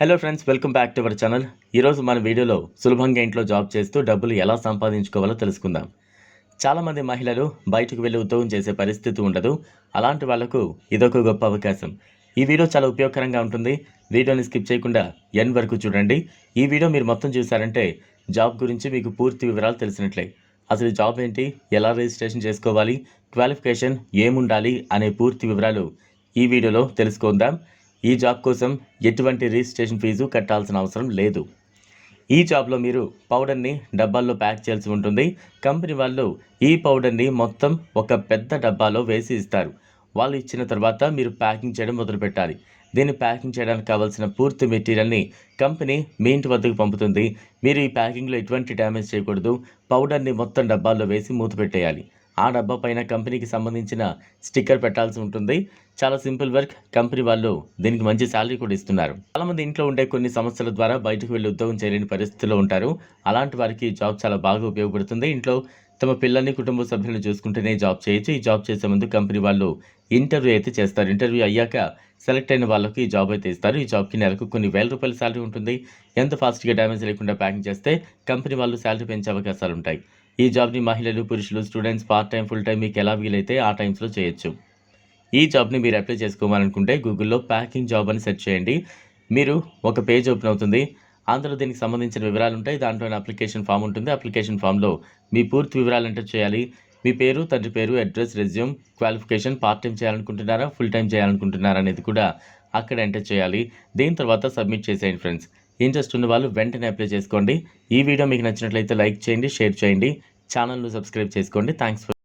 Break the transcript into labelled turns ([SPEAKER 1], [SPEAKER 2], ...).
[SPEAKER 1] Hello friends welcome back to our channel ఈరోజు మన వీడియోలో సులభంగా ఇంట్లో జాబ్ చేస్తూ డబ్బులు ఎలా సంపాదించుకోవాలో తెలుసుకుందాం. చాలామంది మహిళలు బయటకు వెళ్ళి ఉద్యోగం చేసే పరిస్థితి ఉండదు. అలాంటి వాళ్ళకు ఇదొక గొప్ప అవకాశం. ఈ వీడియో చాలా ఉపయోగకరంగా ఉంటుంది. వీడియోని స్కిప్ చేయకుండా ఎన్ వరకు చూడండి. ఈ వీడియో మీరు మొత్తం చూసారంటే జాబ్ గురించి మీకు పూర్తి వివరాలు తెలిసినట్లే. అసలు జాబ్ ఏంటి? ఎలా రిజిస్ట్రేషన్ చేసుకోవాలి? క్వాలిఫికేషన్ ఏముండాలి? అనే పూర్తి వివరాలు ఈ వీడియోలో తెలుసుకుందాం. ఈ జాబ్ కోసం ఎటువంటి రిజిస్ట్రేషన్ ఫీజు కట్టాల్సిన అవసరం లేదు. ఈ జాబ్లో మీరు పౌడర్ని డబ్బాల్లో ప్యాక్ చేయాల్సి ఉంటుంది. కంపెనీ వాళ్ళు ఈ పౌడర్ని మొత్తం ఒక పెద్ద డబ్బాలో వేసి ఇస్తారు. వాళ్ళు ఇచ్చిన తర్వాత మీరు ప్యాకింగ్ చేయడం మొదలు పెట్టాలి. దీన్ని ప్యాకింగ్ చేయడానికి కావాల్సిన పూర్తి మెటీరియల్ని కంపెనీ మీ ఇంటి వద్దకు పంపుతుంది. మీరు ఈ ప్యాకింగ్లో ఎటువంటి డ్యామేజ్ చేయకూడదు. పౌడర్ని మొత్తం డబ్బాల్లో వేసి మూత పెట్టేయాలి. ఆ డబ్బా పైన కంపెనీకి సంబంధించిన స్టిక్కర్ పెట్టాల్సి ఉంటుంది. చాలా సింపుల్ వర్క్. కంపెనీ వాళ్ళు దీనికి మంచి శాలరీ కూడా ఇస్తున్నారు. చాలామంది ఇంట్లో ఉండే కొన్ని సమస్యల ద్వారా బయటకు వెళ్ళి ఉద్యోగం చేయలేని పరిస్థితుల్లో ఉంటారు. అలాంటి వారికి జాబ్ చాలా బాగా ఉపయోగపడుతుంది. ఇంట్లో తమ పిల్లల్ని కుటుంబ సభ్యులను చూసుకుంటేనే జాబ్ చేయొచ్చు. ఈ జాబ్ చేసే ముందు కంపెనీ వాళ్ళు ఇంటర్వ్యూ అయితే చేస్తారు. ఇంటర్వ్యూ అయ్యాక సెలెక్ట్ అయిన వాళ్ళకి ఈ జాబ్ అయితే ఇస్తారు. ఈ జాబ్కి నెలకు కొన్ని వేల రూపాయల శాలరీ ఉంటుంది. ఎంత ఫాస్ట్గా డ్యామేజ్ లేకుండా ప్యాకింగ్ చేస్తే కంపెనీ వాళ్ళు శాలరీ పెంచే అవకాశాలు ఉంటాయి. ఈ జాబ్ని మహిళలు పురుషులు students part time full time మీకు ఎలా వీలైతే ఆ టైమ్స్లో చేయొచ్చు. ఈ జాబ్ని మీరు అప్లై చేసుకోవాలనుకుంటే గూగుల్లో ప్యాకింగ్ జాబ్ అని సెర్చ్ చేయండి. మీరు ఒక పేజ్ ఓపెన్ అవుతుంది. అందులో దీనికి సంబంధించిన వివరాలు ఉంటాయి దాంట్లో అప్లికేషన్ ఫామ్ ఉంటుంది. అప్లికేషన్ ఫామ్లో మీ పూర్తి వివరాలు ఎంటర్ చేయాలి. మీ పేరు తండ్రి పేరు address resume qualification part time చేయాలనుకుంటున్నారా ఫుల్ టైం చేయాలనుకుంటున్నారా అనేది కూడా అక్కడ ఎంటర్ చేయాలి. దీని తర్వాత సబ్మిట్ చేసేయండి ఫ్రెండ్స్. ఇంట్రెస్ట్ ఉన్న వాళ్ళు వెంటనే అప్లై చేసుకోండి. ఈ వీడియో మీకు నచ్చినట్లయితే లైక్ చేయండి షేర్ చేయండి. ఛానల్ను సబ్స్క్రైబ్ చేసుకోండి. Thanks for